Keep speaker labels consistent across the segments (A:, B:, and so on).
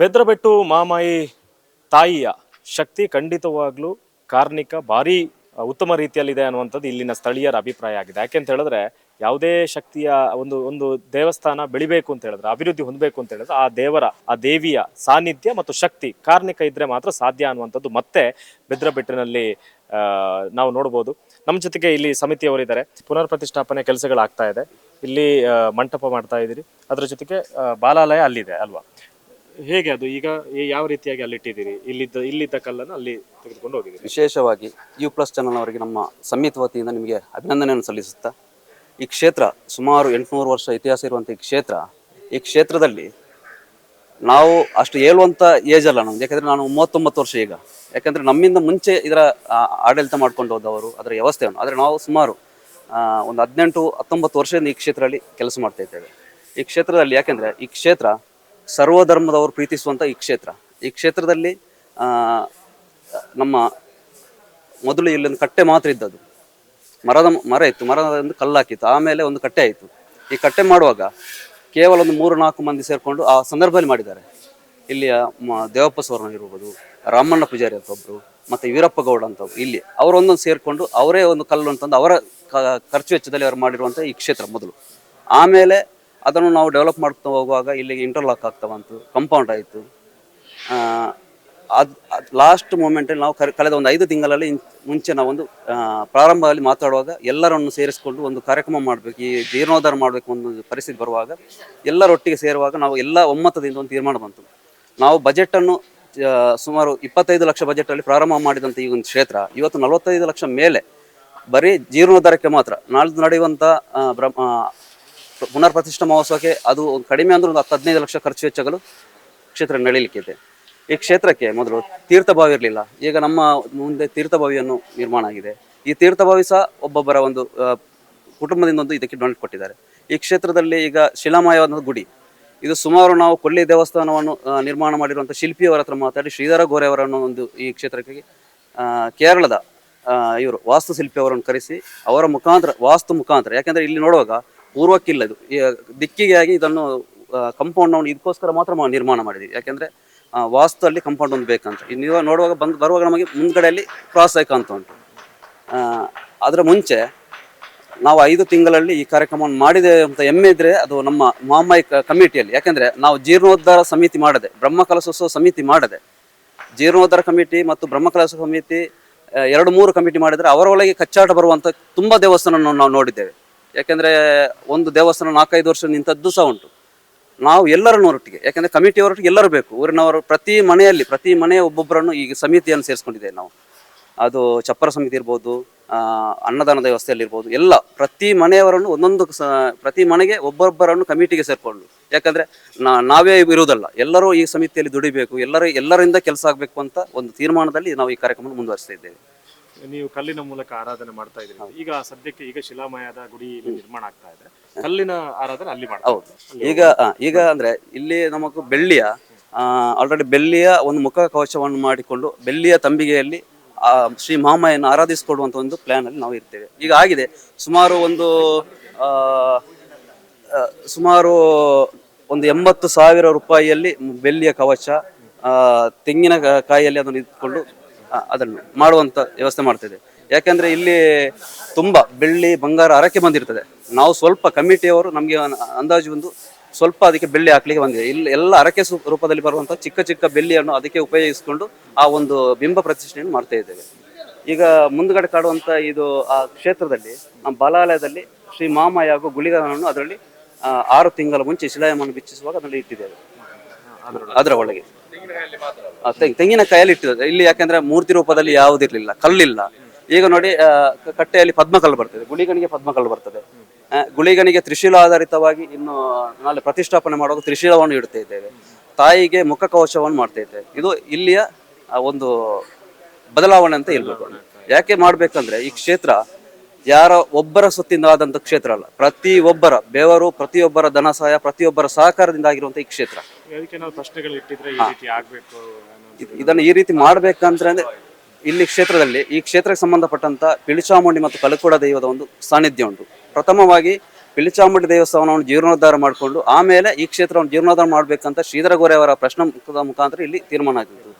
A: ಬೆದ್ರಬೆಟ್ಟು ಮಾಮಾಯಿ ತಾಯಿಯ ಶಕ್ತಿ ಖಂಡಿತವಾಗ್ಲೂ ಕಾರ್ಣಿಕ ಭಾರಿ ಉತ್ತಮ ರೀತಿಯಲ್ಲಿದೆ ಅನ್ನುವಂಥದ್ದು ಇಲ್ಲಿನ ಸ್ಥಳೀಯರ ಅಭಿಪ್ರಾಯ ಆಗಿದೆ. ಯಾಕೆಂತ ಹೇಳಿದ್ರೆ ಯಾವುದೇ ಶಕ್ತಿಯ ಒಂದು ಒಂದು ದೇವಸ್ಥಾನ ಬೆಳಿಬೇಕು ಅಂತ ಹೇಳಿದ್ರೆ, ಅಭಿವೃದ್ಧಿ ಹೊಂದಬೇಕು ಅಂತ ಹೇಳಿದ್ರೆ ಆ ದೇವರ, ಆ ದೇವಿಯ ಸಾನ್ನಿಧ್ಯ ಮತ್ತು ಶಕ್ತಿ ಕಾರ್ಣಿಕ ಇದ್ರೆ ಮಾತ್ರ ಸಾಧ್ಯ ಅನ್ನುವಂಥದ್ದು ಮತ್ತೆ ಬೆದ್ರಬೆಟ್ಟಿನಲ್ಲಿ ನಾವು ನೋಡ್ಬೋದು. ನಮ್ಮ ಜೊತೆಗೆ ಇಲ್ಲಿ ಸಮಿತಿಯವರಿದ್ದಾರೆ. ಪುನರ್ ಪ್ರತಿಷ್ಠಾಪನೆ ಕೆಲಸಗಳಾಗ್ತಾ ಇದೆ. ಇಲ್ಲಿ ಮಂಟಪ ಮಾಡ್ತಾ ಇದ್ದೀರಿ. ಅದರ ಜೊತೆಗೆ ಬಾಲಾಲಯ ಅಲ್ಲಿದೆ ಅಲ್ವಾ? ಹೇಗೆ ಅದು? ಈಗ ಯಾವ ರೀತಿಯಾಗಿ ಅಲ್ಲಿ ಇಟ್ಟಿದ್ದೀರಿ? ಇಲ್ಲಿದ್ದ ಇಲ್ಲಿದ್ದ ಕಲ್ಲನ್ನು ಅಲ್ಲಿ ತೆಗೆದುಕೊಂಡು ಹೋಗಿದ್ದೀರಿ.
B: ವಿಶೇಷವಾಗಿ ಯು ಪ್ಲಸ್ ಚಾನಲ್ ಅವರಿಗೆ ನಮ್ಮ ಸಮಿತಿ ವತಿಯಿಂದ ನಿಮಗೆ ಅಭಿನಂದನೆಯನ್ನು ಸಲ್ಲಿಸುತ್ತಾ, ಈ ಕ್ಷೇತ್ರ ಸುಮಾರು ಎಂಟುನೂರು ವರ್ಷ ಇತಿಹಾಸ ಇರುವಂಥ ಈ ಕ್ಷೇತ್ರ, ಈ ಕ್ಷೇತ್ರದಲ್ಲಿ ನಾವು ಅಷ್ಟು ಹೇಳುವಂಥ ಏಜ್ ಅಲ್ಲ ನಮ್ದು. ಯಾಕಂದರೆ ನಾನು ಮೂವತ್ತೊಂಬತ್ತು ವರ್ಷ ಈಗ. ಯಾಕಂದರೆ ನಮ್ಮಿಂದ ಮುಂಚೆ ಇದರ ಆಡಳಿತ ಮಾಡ್ಕೊಂಡು ಹೋದವರು, ಅದರ ವ್ಯವಸ್ಥೆಯನ್ನು. ಆದರೆ ನಾವು ಸುಮಾರು ಒಂದು ಹದಿನೆಂಟು ಹತ್ತೊಂಬತ್ತು ವರ್ಷದಿಂದ ಈ ಕ್ಷೇತ್ರದಲ್ಲಿ ಕೆಲಸ ಮಾಡ್ತಾ ಇದ್ದೇವೆ. ಈ ಕ್ಷೇತ್ರದಲ್ಲಿ ಯಾಕೆಂದರೆ, ಈ ಕ್ಷೇತ್ರ ಸರ್ವಧರ್ಮದವರು ಪ್ರೀತಿಸುವಂಥ ಈ ಕ್ಷೇತ್ರ. ಈ ಕ್ಷೇತ್ರದಲ್ಲಿ ನಮ್ಮ ಮೊದಲು ಇಲ್ಲೊಂದು ಕಟ್ಟೆ ಮಾತ್ರ ಇದ್ದದ್ದು. ಮರದ, ಮರ ಇತ್ತು, ಮರದ ಕಲ್ಲಾಕಿತ್ತು ಆಮೇಲೆ ಒಂದು ಕಟ್ಟೆ ಆಯಿತು. ಈ ಕಟ್ಟೆ ಮಾಡುವಾಗ ಕೇವಲ ಒಂದು ಮೂರು ನಾಲ್ಕು ಮಂದಿ ಸೇರಿಕೊಂಡು ಆ ಸಂದರ್ಭದಲ್ಲಿ ಮಾಡಿದ್ದಾರೆ. ಇಲ್ಲಿಯ ದೇವಪ್ಪ ಸ್ವರ್ಣ ಇರ್ಬೋದು ರಾಮಣ್ಣ ಪೂಜಾರಿ ಅಂತ ಒಬ್ಬರು ಮತ್ತು ವೀರಪ್ಪ ಗೌಡ ಅಂತ ಒಬ್ರು ಇಲ್ಲಿ ಅವರೊಂದೊಂದು ಸೇರಿಕೊಂಡು ಅವರೇ ಒಂದು ಕಲ್ಲು ಅಂತಂದು ಅವರ ಖರ್ಚು ವೆಚ್ಚದಲ್ಲಿ ಅವರು ಮಾಡಿರುವಂಥ ಈ ಕ್ಷೇತ್ರ ಮೊದಲು. ಆಮೇಲೆ ಅದನ್ನು ನಾವು ಡೆವಲಪ್ ಮಾಡ್ತಾ ಹೋಗುವಾಗ ಇಲ್ಲಿಗೆ ಇಂಟರ್ಲಾಕ್ ಆಗ್ತಾ ಬಂತು ಕಂಪೌಂಡ್ ಆಯಿತು. ಅದು ಲಾಸ್ಟ್ ಮೂಮೆಂಟಲ್ಲಿ ನಾವು ಕಳೆದ ಒಂದು ಐದು ತಿಂಗಳಲ್ಲಿ ಮುಂಚೆ ನಾವೊಂದು ಪ್ರಾರಂಭದಲ್ಲಿ ಮಾತಾಡುವಾಗ ಎಲ್ಲರನ್ನು ಸೇರಿಸಿಕೊಂಡು ಒಂದು ಕಾರ್ಯಕ್ರಮ ಮಾಡಬೇಕು, ಈ ಜೀರ್ಣೋದ್ಧಾರ ಮಾಡಬೇಕು ಒಂದು ಪರಿಸ್ಥಿತಿ ಬರುವಾಗ ಎಲ್ಲರೊಟ್ಟಿಗೆ ಸೇರುವಾಗ ನಾವು ಎಲ್ಲ ಒಮ್ಮತದಿಂದ ಒಂದು ತೀರ್ಮಾನ ಬಂತು. ನಾವು ಬಜೆಟನ್ನು ಸುಮಾರು ಇಪ್ಪತ್ತೈದು ಲಕ್ಷ ಬಜೆಟಲ್ಲಿ ಪ್ರಾರಂಭ ಮಾಡಿದಂಥ ಈ ಒಂದು ಕ್ಷೇತ್ರ, ಇವತ್ತು ನಲವತ್ತೈದು ಲಕ್ಷ ಮೇಲೆ ಬರೀ ಜೀರ್ಣೋದ್ಧಾರಕ್ಕೆ ಮಾತ್ರ ನಾಳೆ ನಡೆಯುವಂಥ ಬ್ರಹ್ಮ ಪುನರ್ ಪ್ರತಿಷ್ಠಾ ಮಹೋತ್ಸವಕ್ಕೆ ಅದು ಕಡಿಮೆ ಅಂದ್ರೆ ಒಂದು ಹತ್ತು ಹದಿನೈದು ಲಕ್ಷ ಖರ್ಚು ವೆಚ್ಚಗಳು ಕ್ಷೇತ್ರ ನಡೀಲಿಕ್ಕಿದೆ ಈ ಕ್ಷೇತ್ರಕ್ಕೆ ಮೊದಲು ತೀರ್ಥಭಾವಿ ಇರಲಿಲ್ಲ. ಈಗ ನಮ್ಮ ಮುಂದೆ ತೀರ್ಥಭಾವಿಯನ್ನು ನಿರ್ಮಾಣ ಆಗಿದೆ. ಈ ತೀರ್ಥಭಾವಿ ಸಹ ಒಬ್ಬೊಬ್ಬರ ಒಂದು ಕುಟುಂಬದಿಂದ ಒಂದು ಇದಕ್ಕೆ ಡೊನೇಟ್ ಕೊಟ್ಟಿದ್ದಾರೆ. ಈ ಕ್ಷೇತ್ರದಲ್ಲಿ ಈಗ ಶಿಲಾಮಯವಾದ ಗುಡಿ. ಇದು ಸುಮಾರು ನಾವು ಕೊಲ್ಲಿ ದೇವಸ್ಥಾನವನ್ನು ನಿರ್ಮಾಣ ಮಾಡಿರುವಂಥ ಶಿಲ್ಪಿಯವರ ಹತ್ರ ಮಾತಾಡಿ ಶ್ರೀಧರ ಗೋರೆಯವರನ್ನು ಒಂದು ಈ ಕ್ಷೇತ್ರಕ್ಕೆ ಕೇರಳದ ಇವರು ವಾಸ್ತುಶಿಲ್ಪಿಯವರನ್ನು ಕರೆಸಿ ಅವರ ಮುಖಾಂತರ, ವಾಸ್ತು ಮುಖಾಂತರ, ಯಾಕೆಂದ್ರೆ ಇಲ್ಲಿ ನೋಡುವಾಗ ಪೂರ್ವಕ್ಕಿಲ್ಲ ಇದು ದಿಕ್ಕಿಗಾಗಿ ಇದನ್ನು ಕಂಪೌಂಡ್ ನಾವು ಇದಕ್ಕೋಸ್ಕರ ಮಾತ್ರ ನಿರ್ಮಾಣ ಮಾಡಿದ್ವಿ. ಯಾಕೆಂದರೆ ವಾಸ್ತುವಲ್ಲಿ ಕಂಪೌಂಡ್ ಒಂದು ಬೇಕಂತ. ನೀವು ನೋಡುವಾಗ ಬಂದು, ಬರುವಾಗ ನಮಗೆ ಮುಂದ್ಗಡೆಯಲ್ಲಿ ಕ್ರಾಸ್ ಕಾಣ್ತಾ ಉಂಟು. ಅದರ ಮುಂಚೆ ನಾವು ಐದು ತಿಂಗಳಲ್ಲಿ ಈ ಕಾರ್ಯಕ್ರಮವನ್ನು ಮಾಡಿದೆ ಅಂತ ಹೆಮ್ಮೆ ಇದ್ರೆ ಅದು ನಮ್ಮ ಮಹಾಮಾಯಿ ಕ- ಕಮಿಟಿಯಲ್ಲಿ. ಯಾಕೆಂದ್ರೆ, ನಾವು ಜೀರ್ಣೋದ್ಧಾರ ಸಮಿತಿ ಮಾಡದೆ ಬ್ರಹ್ಮಕಲಸೋತ್ಸವ ಸಮಿತಿ ಮಾಡದೆ, ಜೀರ್ಣೋದ್ಧಾರ ಕಮಿಟಿ ಮತ್ತು ಬ್ರಹ್ಮಕಲಸ ಸಮಿತಿ ಎರಡು ಮೂರು ಕಮಿಟಿ ಮಾಡಿದರೆ ಅವರೊಳಗೆ ಕಚ್ಚಾಟ ಬರುವಂತ ತುಂಬಾ ದೇವಸ್ಥಾನ ನಾವು ನೋಡಿದ್ದೇವೆ. ಯಾಕೆಂದ್ರೆ ಒಂದು ದೇವಸ್ಥಾನ ನಾಲ್ಕೈದು ವರ್ಷ ನಿಂತದ್ದು ಸಹ ಉಂಟು. ನಾವು ಎಲ್ಲರನ್ನೊರೊಟ್ಟಿಗೆ ಯಾಕಂದ್ರೆ ಕಮಿಟಿಯವರೊಟ್ಟಿಗೆ ಎಲ್ಲರೂ ಬೇಕು. ಊರಿನವರು ಪ್ರತಿ ಮನೆಯಲ್ಲಿ, ಪ್ರತಿ ಮನೆಯ ಒಬ್ಬೊಬ್ಬರನ್ನು ಈಗ ಸಮಿತಿಯನ್ನು ಸೇರಿಸ್ಕೊಂಡಿದ್ದೇವೆ ನಾವು. ಅದು ಚಪ್ಪರ ಸಮಿತಿ ಇರ್ಬೋದು ಅನ್ನದಾನದ ವ್ಯವಸ್ಥೆಯಲ್ಲಿ ಇರ್ಬೋದು, ಎಲ್ಲ. ಪ್ರತಿ ಮನೆಯವರನ್ನು ಒಂದೊಂದು ಸ, ಪ್ರತಿ ಮನೆಗೆ ಒಬ್ಬೊಬ್ಬರನ್ನು ಕಮಿಟಿಗೆ ಸೇರಿಕೊಂಡು. ಯಾಕಂದರೆ ನಾವೇ ಇರುವುದಲ್ಲ. ಎಲ್ಲರೂ ಈ ಸಮಿತಿಯಲ್ಲಿ ದುಡಿಬೇಕು, ಎಲ್ಲರೂ, ಎಲ್ಲರಿಂದ ಕೆಲಸ ಆಗಬೇಕು ಅಂತ ಒಂದು ತೀರ್ಮಾನದಲ್ಲಿ ನಾವು ಈ ಕಾರ್ಯಕ್ರಮ ಮುಂದುವರಿಸ್ತಾ
A: ನೀವು ಕಲ್ಲಿನ ಮೂಲಕ ಆರಾಧನೆ ಮಾಡ್ತಾ ಇದ್ರಿ ಈಗ ಸದ್ಯಕ್ಕೆ ಈಗ ಶಿಲಾಮಯದ ಗುಡಿ ಇಲ್ಲಿ ನಿರ್ಮಾಣ ಆಗ್ತಾ ಇದೆ. ಕಲ್ಲಿನ ಆರಾಧನೆ ಅಲ್ಲಿ ಮಾಡ್ತಾ
B: ಹೌದು. ಈಗ ಆ, ಈಗ ಅಂದ್ರೆ ಇಲ್ಲಿ ನಮಗೂ ಬೆಳ್ಳಿಯ ಆಲ್ರೆಡಿ ಬೆಳ್ಳಿಯ ಒಂದು ಮುಖ ಕವಚವನ್ನು ಮಾಡಿಕೊಂಡು ಬೆಳ್ಳಿಯ ತಂಬಿಗೆಯಲ್ಲಿ ಆ ಶ್ರೀ ಮಹಾಮಯನ್ನು ಆರಾಧಿಸಿಕೊಡುವಂತ ಒಂದು ಪ್ಲಾನ್ ಅಲ್ಲಿ ನಾವು ಇರ್ತೇವೆ. ಈಗ ಆಗಿದೆ. ಸುಮಾರು ಒಂದು ಆ, ಆ, ಸುಮಾರು ಒಂದು ಎಂಬತ್ತು ಸಾವಿರ ರೂಪಾಯಿಯಲ್ಲಿ ಬೆಳ್ಳಿಯ ಕವಚ ಆ, ತೆಂಗಿನ ಕ- ಕಾಯಿಯಲ್ಲಿ ಅದನ್ನು ಇಟ್ಕೊಂಡು ಅದನ್ನು ಮಾಡುವಂಥ ವ್ಯವಸ್ಥೆ ಮಾಡ್ತಿದೆ. ಯಾಕಂದ್ರೆ ಇಲ್ಲಿ ತುಂಬ ಬೆಳ್ಳಿ ಬಂಗಾರ ಹರಕೆ ಬಂದಿರ್ತದೆ. ನಾವು ಸ್ವಲ್ಪ ಕಮಿಟಿಯವರು ನಮಗೆ ಅಂದಾಜು ಒಂದು ಸ್ವಲ್ಪ ಅದಕ್ಕೆ ಬೆಳ್ಳಿ ಹಾಕ್ಲಿಕ್ಕೆ ಬಂದಿದೆ. ಇಲ್ಲಿ ಎಲ್ಲ ಹರಕೆ ಸು- ರೂಪದಲ್ಲಿ ಬರುವಂಥ ಚಿಕ್ಕ ಚಿಕ್ಕ ಬೆಳ್ಳಿಯನ್ನು ಅದಕ್ಕೆ ಉಪಯೋಗಿಸಿಕೊಂಡು ಆ ಒಂದು ಬಿಂಬ ಪ್ರತಿಷ್ಠೆಯನ್ನು ಮಾಡ್ತಾ ಇದ್ದೇವೆ. ಈಗ ಮುಂದ್ಗಡೆ ಕಾಡುವಂಥ ಇದು ಆ ಕ್ಷೇತ್ರದಲ್ಲಿ ನಮ್ಮ ಬಲಾಲಯದಲ್ಲಿ ಶ್ರೀ ಮಾಮಾಯ ಹಾಗೂ ಗುಳಿಗನನ್ನು ಅದರಲ್ಲಿ ಆರು ತಿಂಗಳ ಮುಂಚೆ ಶಿಲಾಯಮನ್ನು ಬಿಚ್ಚಿಸುವಾಗ ಅದರಲ್ಲಿ ಇಟ್ಟಿದ್ದೇವೆ. ಅದರ ಒಳಗೆ ಆ, ತೆಂಗ್- ತೆಂಗಿನಕಾಯಲ್ಲಿ ಇಟ್ಟಿದ್ದಾರೆ ಇಲ್ಲಿ ಯಾಕಂದ್ರೆ ಮೂರ್ತಿ ರೂಪದಲ್ಲಿ ಯಾವುದಿರ್ಲಿಲ್ಲ ಕಲ್ಲಿಲ್ಲ. ಈಗ ನೋಡಿ ಕಟ್ಟೆಯಲ್ಲಿ ಪದ್ಮಕಲ್ಲು ಬರ್ತದೆ. ಗುಳಿಗನಿಗೆ ಪದ್ಮಕಲ್ಲು ಬರ್ತದೆ. ಆ, ಗುಳಿಗನಿಗೆ ತ್ರಿಶೂಲ ಆಧಾರಿತವಾಗಿ ಇನ್ನು ನಾಳೆ ಪ್ರತಿಷ್ಠಾಪನೆ ಮಾಡುವಾಗ ತ್ರಿಶೀಲವನ್ನು ಇಡ್ತಾ ಇದ್ದೇವೆ. ತಾಯಿಗೆ ಮುಖ ಕವಚವನ್ನು ಮಾಡ್ತಾ ಇದ್ದೇವೆ. ಇದು ಇಲ್ಲಿಯ ಒಂದು ಬದಲಾವಣೆ ಅಂತ ಹೇಳ್ಬೇಕು. ಯಾಕೆ ಮಾಡ್ಬೇಕಂದ್ರೆ ಈ ಕ್ಷೇತ್ರ ಯಾರ ಒಬ್ಬರ ಸೊತ್ತಿಂದ ಆದಂತ ಕ್ಷೇತ್ರ ಅಲ್ಲ. ಪ್ರತಿ ಒಬ್ಬರ ಬೆವರು ಪ್ರತಿಯೊಬ್ಬರ ಧನ ಸಹಾಯ ಪ್ರತಿಯೊಬ್ಬರ ಸಹಕಾರದಿಂದ ಆಗಿರುವಂತ ಈ ಕ್ಷೇತ್ರ. ಇದನ್ನ ಈ ರೀತಿ ಮಾಡ್ಬೇಕಂದ್ರೆ ಇಲ್ಲಿ ಕ್ಷೇತ್ರದಲ್ಲಿ ಈ ಕ್ಷೇತ್ರಕ್ಕೆ ಸಂಬಂಧಪಟ್ಟಂತ ಪಿಳಿಚಾಮುಂಡಿ ಮತ್ತು ಕಲಕುಡ ದೈವದ ಒಂದು ಸಾನ್ನಿಧ್ಯ ಉಂಟು. ಪ್ರಥಮವಾಗಿ ಪಿಳಿಚಾಮುಂಡಿ ದೇವಸ್ಥಾನವನ್ನು ಜೀರ್ಣೋದ್ಧಾರ ಮಾಡಿಕೊಂಡು ಆಮೇಲೆ ಈ ಕ್ಷೇತ್ರವನ್ನು ಜೀರ್ಣೋದ್ಧಾರ ಮಾಡಬೇಕಂತ ಶ್ರೀಧರ ಗೋರೆ ಅವರ ಪ್ರಶ್ನೆ ಮುಖದ ಮುಖಾಂತರ ಇಲ್ಲಿ ತೀರ್ಮಾನ ಆಗಿದ್ದು.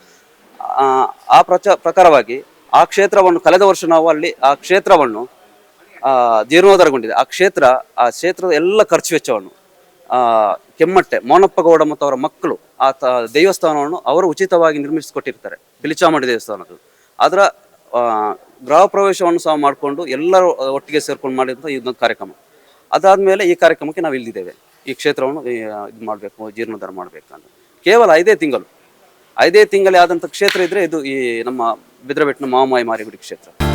B: ಆ, ಪ್ರಚ ಪ್ರಕಾರವಾಗಿ ಆ ಕ್ಷೇತ್ರವನ್ನು ಕಳೆದ ವರ್ಷ ನಾವು ಅಲ್ಲಿ ಆ ಕ್ಷೇತ್ರವನ್ನು ಜೀರ್ಣೋದ್ಧಾರಗೊಂಡಿದೆ. ಆ ಕ್ಷೇತ್ರ, ಆ ಕ್ಷೇತ್ರದ ಎಲ್ಲ ಖರ್ಚು ವೆಚ್ಚವನ್ನು ಕೆಮ್ಮಟ್ಟೆ, ಮೋನಪ್ಪ ಗೌಡ ಮತ್ತು ಅವರ ಮಕ್ಕಳು, ಆ ದೇವಸ್ಥಾನವನ್ನು ಅವರು ಉಚಿತವಾಗಿ ನಿರ್ಮಿಸಿಕೊಟ್ಟಿರ್ತಾರೆ. ಬಿಲಿಚಾಮಡಿ ದೇವಸ್ಥಾನದ್ದು. ಅದರ ಗೃಹ ಪ್ರವೇಶವನ್ನು ಸಹ ಮಾಡಿಕೊಂಡು ಎಲ್ಲರೂ ಒಟ್ಟಿಗೆ ಸೇರ್ಕೊಂಡು ಮಾಡಿದಂಥ ಇದೊಂದು ಕಾರ್ಯಕ್ರಮ. ಅದಾದಮೇಲೆ ಈ ಕಾರ್ಯಕ್ರಮಕ್ಕೆ ನಾವು ಇಲ್ಲಿದ್ದೇವೆ. ಈ ಕ್ಷೇತ್ರವನ್ನು ಇದು ಮಾಡಬೇಕು, ಜೀರ್ಣೋದ್ಧಾರ ಮಾಡಬೇಕಂತ. ಕೇವಲ ಐದೇ ತಿಂಗಳು. ಐದೇ ತಿಂಗಳೇ ಆದಂಥ ಕ್ಷೇತ್ರ ಇದ್ದರೆ ಇದು ಈ ನಮ್ಮ ಬಿದ್ರಬೆಟ್ಟಿನ ಮಾಮಾಯಿ ಮಾರಿಗುಡಿ ಕ್ಷೇತ್ರ.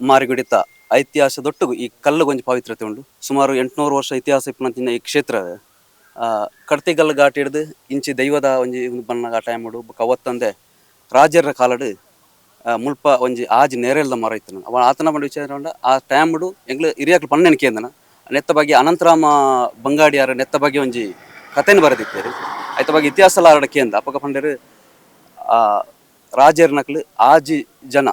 B: ಮಾರಿಗುಡಿತ ಐತಿಹಾಸದೊಟ್ಟಿಗೂ ಈ ಕಲ್ಲುಗೊಂಜಿ ಪವಿತ್ರತೆ ಉಂಡು ಸುಮಾರು ಎಂಟುನೂರು ವರ್ಷ ಇತಿಹಾಸ ಇಪ್ಪನಂತಿನ ಈ ಕ್ಷೇತ್ರ ಆ, ಕಡ್ತಿಗಲ್ಲು ಘಾಟ್ ಹಿಡಿದು ಇಂಚಿ ದೈವದ ಒಂಜಿ ಬಣ್ಣ ಘಾಟ ಎಂಬುಡು ಅವತ್ತಂದೆ ರಾಜರ ಕಾಲಡು ಆ, ಮುಲ್ಪ ಒಂಜಿ ಆಜಿ ನೇರೆಲ್ದ ಮರ ಇತ್ತು ಅವ ಆತನ ಮಾಡಿ ವಿಚಾರ ಉಂಡ ಆ ಟೈಮ್ಡು ಎಂಗ್ಲು ಹಿರಿಯಾಕ್ಲು ಪಣ್ಣೆಣಿಕೆ ಅಂದನ ನೆತ್ತ ಬಗ್ಗೆ ಅನಂತರಾಮ ಬಂಗಾಡಿಯಾರ ನೆತ್ತ ಬಗ್ಗೆ ಒಂಜಿ ಕಥೆನ ಬರೆದಿತ್ತೇರಿ. ಆಯ್ತ ಬಗ್ಗೆ ಇತಿಹಾಸ ಲಾರಡ ಅಂದ ಅಪ್ಪಗ ಪಂಡರು ಆ ನಕಲು ಆಜಿ ಜನ.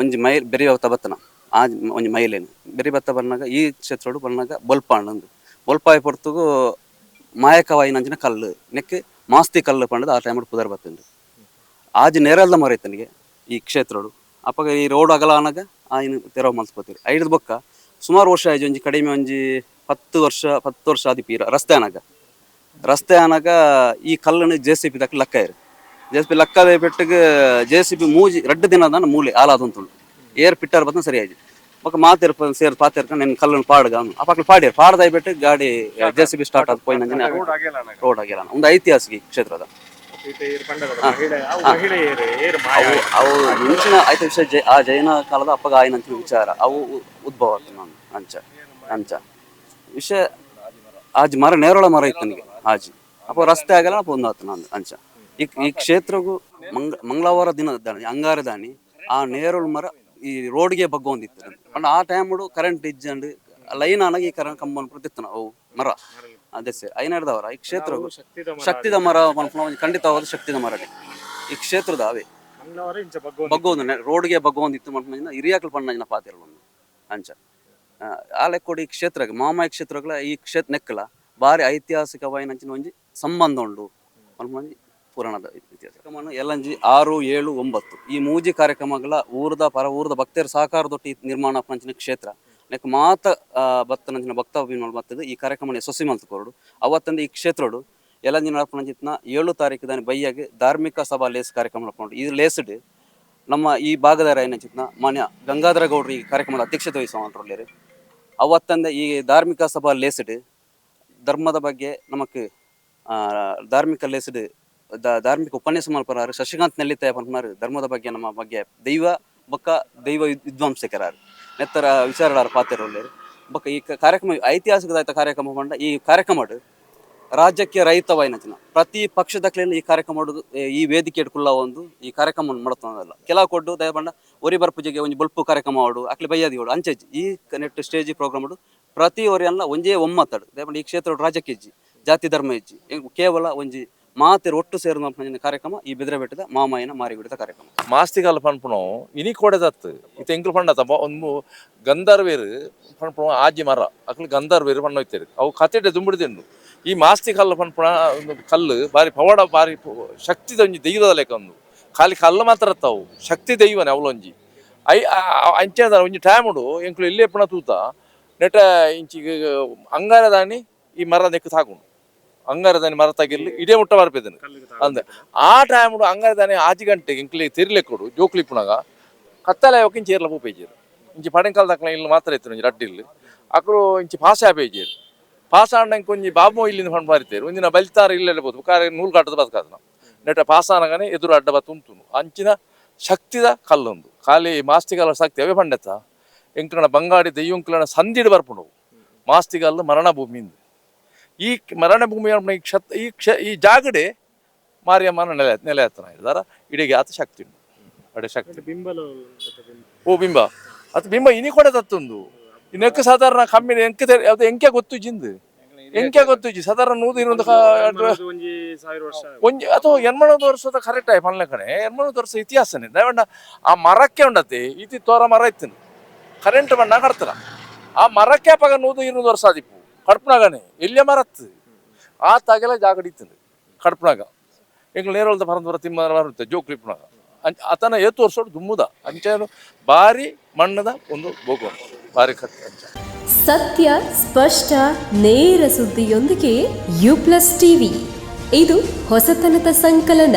B: ಒಂಜಿ ಮೈಲ್ ಬೆರಿ ಬತ್ತ ಬತ್ತನ. ಆ ಒಂಜಿ ಮೈಲೇನು. ಬೆರಿ ಬತ್ತ ಬಂದಾಗ ಈ ಕ್ಷೇತ್ರಡು ಬಂದಾಗ ಬೊಲ್ಪಾಂಡ್ ಅಂದು ಬೊಲ್ಪಾಯಿ ಪೊರ್ತುಗು ಮಾಯಕವಾಯಿನಂಚಿನ ಕಲ್ಲು. ನೆಕ್ ಮಾಸ್ತಿ ಕಲ್ಲು ಪಂಡದ ಆ ಟೈಮ್ ಪುದರ್ ಬತ್ತಂಡು. ಆಜಿ ನೇರಲ್ದ ಮರೈತನಿಗೆ ಈ ಕ್ಷೇತ್ರಡು. ಅಪ್ಪಗ ಈ ರೋಡ್ ಅಗಲ ಅನ್ನಾಗ ಆಯ್ನ ತೆರವು ಮಲ್ಸ್ಕೋತೀರಿ ಐದು ಬೊಕ್ಕ, ಸುಮಾರು ವರ್ಷ ಆಯ್ತು ಒಂಜಿ ಕಡಿಮೆ ಒಂಜಿ ಹತ್ತು ವರ್ಷ ಹತ್ತು ವರ್ಷ ಆದಿ ಪೀರ ರಸ್ತೆ ಅನ್ನಾಗ ರಸ್ತೆ ಅನ್ನಾಗ ಈ ಕಲ್ಲನ್ನು ಜೆ ಸಿ ಪಿ ತಕ್ಕ ಲಕ್ಕ ಇರು. ಜೆ ಸಿ ಪಿ ಲಕ್ಕದ ಪೆಟ್ಟಿಗೆ ಜೆ ಸಿ ಬಿ ಮೂಜಿ ರಡ್ಡು ದಿನದ ಮೂಲೆ ಆಲಾದಂತುಂಡು ಏರ್ ಪಿಟ್ಟರ್ ಬತ್ತ ಸರಿ ಆಯ್ತು ಬೊಕ್ಕ ಮಾತಿರ್ ಸೇರ್ ಪಾತಿರ್ಕ ನಿನ್ ಕಲ್ಲನ್ನು ಪಾಡ್ಗ ಆ ಅಪ್ಪಕ್ಲು ಪಾಡಿರ್ ಪಾಡ್ದಾಯ್ ಬಿಟ್ಟು ಗಾಡಿ ಜೆ ಸಿ ಬಿ ಸ್ಟಾರ್ಟ್ ಆದ ಪೋಯ್ ನಂಜನೆ ರೋಡ್ ಆಗಿಲ್ಲ ಒಂದು ಐತಿಹಾಸಿಕ ಕ್ಷೇತ್ರದ. ಅವು ಮುಂಚಿನ ವಿಷಯ ಜೈ ಆ ಜೈನ ಕಾಲದ ಅಪ್ಪಗ ಆಯ್ನಂತ ವಿಚಾರ. ಅವು ಉದ್ಭವ ಆಗ್ತದೆ ನಾನು ಅಂಚ ಅಂಚ ವಿಷಯ ಆಜಿ ಮರ ನೇರಳ ಮರ ಇತ್ತು ನನಗೆ ಆಜಿ. ಅಪ್ಪ ರಸ್ತೆ ಆಗಲ್ಲ ಅಪ್ಪ ಒಂದು ಆತು ನಾನು ಅಂಚ. ಈ ಈ ಕ್ಷೇತ್ರಗೂ ಮಂಗ ಮಂಗಳವಾರ ದಿನ ಅಂಗಾರದಾನಿ ಅಂಗಾರ ದಾನಿ ಆ ನೇರಳು ಮರ ಈ ರೋಡ್ಗೆ ಬಗ್ಗೊಂದಿತ್ತು ಅಂಡ್ ಆ ಟೈಮ್ಡು ಕರೆಂಟ್ ಇಜ್ಜಂಡು ಲೈನ್ ಆನಾಗಿ ಈ ಕರೆಂಟ್ ಕಂಬನ್ ಪ್ರತಿತ್ತು ಅವು ಮರ. ಅದೇ ಸರ್ ಐನರ್ದವರ ಈ ಕ್ಷೇತ್ರ ಶಕ್ತಿದ ಮರ ಮನ್ಪುನ ಖಂಡಿತವಾದ ಶಕ್ತಿದ ಮರ ಈ ಕ್ಷೇತ್ರದ ಅವೇ ಬಗ್ಗೋದು ರೋಡ್ಗೆ ಬಗ್ಗೊಂದಿತ್ತು ಮನ್ಪುನ ಹಿರಿಯಾಕಲ್ ಪಣ್ಣನ ಪಾತಿರಲ್ಲ ಒಂದು ಅಂಚ. ಆ, ಕೊಡಿ ಲೆಕ್ಕೋಡಿ ಈ ಕ್ಷೇತ್ರಕ್ಕೆ ಮಾಮಾಯಿ ಕ್ಷೇತ್ರಗಳ ಈ ಕ್ಷೇತ್ರ ನೆಕ್ಕಲ ಬಾರಿ ಐತಿಹಾಸಿಕವಾಯಿನಂಚಿನ ಒಂಜಿ ಸಂಬಂಧ ಉಂಡು ಮನ್ಪುನಂಜಿ ಪುರಾಣದ ಇತಿಹಾಸ ಎನ್ ಜಿ ಆರು ಏಳು ಒಂಬತ್ತು. ಈ ಮೂಜಿ ಕಾರ್ಯಕ್ರಮಗಳ ಊರದ ಪರ ಊರದ ಭಕ್ತರ ಸಹಕಾರದೊಟ್ಟಿ ನಿರ್ಮಾಣ ಪಂಚನ ಕ್ಷೇತ್ರ. ನೆಕ್ ಮಾತ ಭಕ್ತನಂಜಿನ ಭಕ್ತ ಅಭಿಮಾನ ಬರ್ತದೆ ಈ ಕಾರ್ಯಕ್ರಮ ಸೊಸಿ ಮಲ್ತುಕೊರಡು. ಅವತ್ತಂದು ಈ ಕ್ಷೇತ್ರಡು ಎಲ್ಲಂಜಿ ನಡಪನಂಚಿತ್ನ ಏಳು ತಾರೀಕು ದಾನಿ ಬೈಯಾಗೆ ಧಾರ್ಮಿಕ ಸಭಾ ಲೇಸ್ ಕಾರ್ಯಕ್ರಮ ನಡ್ಕೊಂಡು ಇದು ಲೇಸ್ಡ್ ನಮ್ಮ ಈ ಭಾಗದ ಏನಂಚಿತ್ನ ಮಾನ್ಯ ಗಂಗಾಧರ ಗೌಡ್ರು ಈ ಕಾರ್ಯಕ್ರಮದ ಅಧ್ಯಕ್ಷತೆ ವಹಿಸುವಂಟ್ರಲ್ಲಿ ಅವತ್ತಂದ ಈ ಧಾರ್ಮಿಕ ಸಭಾ ಲೇಸ್ಡ್ ಧರ್ಮದ ಬಗ್ಗೆ ನಮಕ್ ಆ, ಧಾರ್ಮಿಕ ಲೇಸ್ಡ್ ದ- ಧಾರ್ಮಿಕ ಉಪನ್ಯಾಸ ಮಲ್ಪರಾರು ಶಶಿಕಾಂತ್ ನೆಲ್ಲಿತಾಯ ಪನ್ಪನಾರು ಧರ್ಮದ ಬಗ್ಗೆ, ನಮ್ಮ ಬಗ್ಗೆ. ದೈವ, ಬಕ್ಕ, ದೈವ ವಿದ್- ವಿದ್ವಾಂಸಕರಾರು ನೆತ್ತರ ವಿಚಾರದಾರ ಪಾತ್ರರು ಬೊಕ್ಕ, ಈ ಕಾರ್ಯಕ್ರಮ ಕಾರ್ಯಕ್ರಮ ಐತಿಹಾಸಿಕದಾಯ್ತ ಕಾರ್ಯಕ್ರಮ ಪಂಡ ಈ ಕಾರ್ಯಕ್ರಮ ರಾಜ್ಯಕ್ಕೆ ರೈತವಾಯಿನಚಿನ ಪ್ರತಿ ಪಕ್ಷದಕ್ಲೇನು ಈ ಕಾರ್ಯಕ್ರಮ ಮಾಡುದು ಈ ವೇದಿಕೆ ಇಟ್ಕೊಳ್ಳ ಒಂದು, ಈ ಕಾರ್ಯಕ್ರಮ ಮಾಡುತ್ತಲ್ಲ ಕೆಲವು ಕೊಟ್ಟು ಒರಿ ಒರಿಬರ್ ಪೂಜೆಗೆ ಒಂದು ಬಲ್ಪು ಕಾರ್ಯಕ್ರಮ ಮಾಡು, ಅಕ್ಲಿ ಹೋಡು ಅಂಚೆ. ಈ ನೆಟ್ ಸ್ಟೇಜ್ ಪ್ರೋಗ್ರಾಮ್ ಪ್ರತಿ ಒರಿಯಲ್ಲ ಒಂಜೇ ಒಮ್ಮತ್ತಡು ದಯಪಂಡ ಈ ಕ್ಷೇತ್ರ ರಾಜಕೀಯ ಜಾತಿ, ಧರ್ಮ ಇಜ್ಜಿ ಕೇವಲ ಒಂಜಿ ಮಾತೆರ್ ಒಟ್ಟು ಸೇರಿದ ಕಾರ್ಯಕ್ರಮ ಈ ಬಿದ್ರೆ ಬೆಟ್ಟದ ಮಾಮಾಯಿನ ಮಾರಿಗುಡಿದ ಕಾರ್ಯಕ್ರಮ.
C: ಮಾಸ್ತಿಗಾಲ ಪನ್ಪುನು ಇನಿ ಕೊಡೆದತ್ತು ಈ ಎಂಕ್ಲು ಪಂಡತ ಒಂದು ಗಂಧರ್ವೇರು ಪನ್ಪುಣ ಆಜಿ ಮರ, ಅಕ್ಲು ಗಂಧರ್ವೇರು ಪಣ್ಣೊಯ್ತೇರು ಅವು ಕತೆಡೆ ದುಂಬಿಡ್ದೆಂಡು ಈ ಮಾಸ್ತಿ ಕಲ್ಲು ಪನ್ಪುಣ ಒಂದು ಕಲ್ಲು ಬಾರಿ ಪವಾಡ ಬಾರಿ ಶಕ್ತಿ ಒಂಜಿ ದೈವದ ಲೆಕ್ಕ ಖಾಲಿ ಕಲ್ಲು ಮಾತ್ರ ತಾವು ಶಕ್ತಿ ದೈವನೆ ಅವಲೊಂಜಿ. ಐ ಅಂಚೆದ ಒಂಜಿ ಟೈಮ್ ಉಡು ಎಂಕ್ಲು ಇಲ್ಲೇ ಪುಣ ತೂತ ನೆಟ ಇಂಚಿ ಅಂಗಾರ ದಾನಿ, ಈ ಮರ ನೆಕ್ಕು ತಾಗುಂಡು ಅಂಗಾರ ಮರತಾಗಿರ್ಲಿ ಮರ ತಗಿರ್ಲಿ ಇಡೇ ಮುಟ್ಟ ಬರ್ಬೇದನು ಅಂದೆ ಆ ಟೈಮ್ ಅಂಗಾರದಾನಿ ಆಜಿ ಗಂಟೆಗೆ ಇಂಕ್ಲಿ ತಿರ್ಲೆಕೊಡು ಜೋಕ್ಲಿ ಪುಣಗ ಕತ್ತಲೆ ಹೋಗಿ ಇಂಚಿ ಏರ್ಲ ಇಂಜಿ ಇಂಚಿ ಪಡೆಂಕಾಲ ದಕ್ಕಲ ಇಲ್ಲಿ ಮಾತ್ರ ಇತ್ತು ಒಂಜಿ ರಡ್ಡಿಲ್ಲಿ. ಅಕ್ರು ಇಂಚಿ ಪಾಸ ಆಪೇಜೀರು ಪಾಸ ಆಡಂಗೆ ಒಂಜಿ ಬಾಬು ಇಲ್ಲಿಂದ ಫಂಡ್ ಮಾರಿತೇರು. ಒಂದಿನ ಬಲಿತಾರ ಇಲ್ಲೆಲ್ಲ ಬೋದು ಕಾರ ನೂಲ್ ಕಾಟದ ಬದುಕಾದ ನಾವು. ನೆಟ್ಟ ಪಾಸ ಆನಗನೆ ಎದುರು ಅಡ್ಡ ಬತ್ತು ಅಂಚಿನ ಶಕ್ತಿದ ಕಲ್ಲೊಂದು. ಖಾಲಿ ಮಾಸ್ತಿಗಾಲ ಶಕ್ತಿ ಅವೇ ಪಂಡೆತ್ತ ಎಂಕಣ ಬಂಗಾಡಿ ದೆಯ್ಯಂಕ್ಲನ ಸಂದಿಡ್ ಬರ್ಪುಂಡು ಮಾಸ್ತಿಗಾಲ ಮರಣ ಭೂಮಿಂದು ಈ ಮರಣ ಭೂಮಿ ಈ ಕ್ಷತ್ ಈ ಕ್ಷ ಈ ಜಾಗಡೆ ಮಾರಿಯಮ್ಮನ ನೆಲೆ ನೆಲೆ ಹತ್ತನ ಇದ್ದಾರ. ಇಡಿಗೆ ಆತ ಶಕ್ತಿ ಉಂಟು. ಅಡೆ ಶಕ್ತಿ. ಓ ಬಿಂಬ. ಅದು ಬಿಂಬ ಇನಿ ಕೂಡ ತತ್ತೊಂದು. ಇನ್ನೆಕ್ಕ ಸಾಧಾರಣ ಕಮ್ಮಿ ಎಂಕೆ ಅದು ಎಂಕೆ ಗೊತ್ತು ಜಿಂದು? ಎಂಕೆ ಗೊತ್ತಿಜ್ಜಿ ಸಾಧಾರಣ ನೂದು ಇನ್ನೊಂದು ಒಂಜಿ ಅಥವಾ ಎನ್ಮಣದ ವರ್ಷದ ಕರೆಕ್ಟ್ ಆಯ್ತು ಮನೆ ಕಡೆ ಎನ್ಮಣದ ವರ್ಷ ಇತಿಹಾಸನೇ. ದಯವಂಡ ಆ ಮರಕ್ಕೆ ಉಂಡತಿ ಇತಿ ತೋರ ಮರ ಇತ್ತು ಕರೆಂಟ್ ಬಣ್ಣ ಕಡ್ತಾರ ಆ ಮರಕ್ಕೆ ಪಗ ನೂದು ಇನ್ನೊಂದು ವರ್ಷ ಆದಿಪ್ಪು. ಕಡ್ಪನಾಗನೆ, ಎಲ್ಲಿಯ ಮರತ್ತು? ಆ ತಾಗೆಲ್ಲ ಜಾಗ ಹಿಡಿತದೆ, ಕಡ್ಪನಾಗ. ನೇರ ಹೊಲದ ಪರಂದು ಬರ ತಿಮ್ಮ ಬರುತ್ತೆ ಜೋಕ್ಲಿಪ್ನಾಗ ಅಂಚ, ಆತನ ಏತು ವರ್ಷ ದುಮ್ಮುದ, ಅಂಚೇನು ಭಾರಿ ಮಣ್ಣದ ಒಂದು ಬೋಗು ಭಾರಿ ಕಟ್ಟ ಅಂಚ.
D: ಸತ್ಯ, ಸ್ಪಷ್ಟ, ನೇರ ಸುದ್ದಿಯೊಂದಿಗೆ ಯು ಪ್ಲಸ್ ಟಿವಿ. ಇದು ಹೊಸತನದ ಸಂಕಲನ.